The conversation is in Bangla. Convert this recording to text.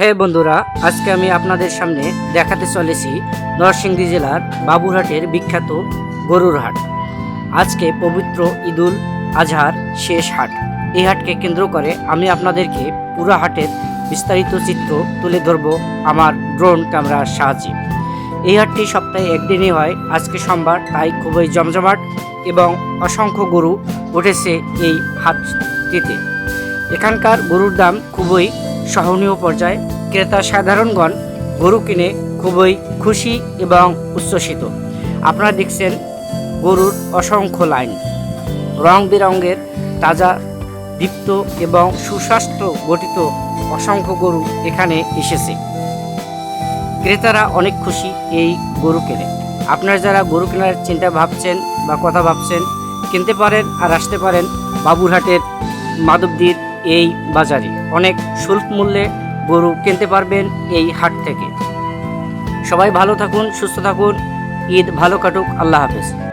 হ্যাঁ বন্ধুরা, আজকে আমি আপনাদের সামনে দেখাতে চলেছি নরসিংদী জেলার বাবুরহাটের বিখ্যাত গরুর হাট। আজকে পবিত্র ঈদুল আজহার শেষ হাট। এই হাটকে কেন্দ্র করে আমি আপনাদেরকে পুরো হাটের বিস্তারিত চিত্র তুলে ধরব আমার ড্রোন ক্যামেরার সাহায্যে। এই হাটটি সপ্তাহে একদিনই হয়, আজকে সোমবার, তাই খুবই জমজমাট এবং অসংখ্য গরু উঠেছে এই হাটটিতে। এখানকার গরুর দাম খুবই সহনীয় পর্যায়ে ক্রেতা সাধারণগণ গরু কিনে খুবই খুশি এবং উচ্ছ্বসিত। আপনারা দেখছেন গরুর অসংখ্য লাইন। রং বেরঙের তাজা, দীপ্ত এবং সুস্বাস্থ্য গঠিত অসংখ্য গরু এখানে এসেছে। ক্রেতারা অনেক খুশি এই গরু কেনে। আপনারা যারা গরু কেনার চিন্তা ভাবছেন বা কথা ভাবছেন, কিনতে পারেন আর আসতে পারেন বাবুরহাটের মাধবদীর এই বাজারে অনেক সুলভ মূল্যে গরু কিনতে পারবেন এই হাট থেকে। সবাই ভালো থাকুন, সুস্থ থাকুন। ঈদ ভালো কাটুক, আল্লাহ হাফেজ।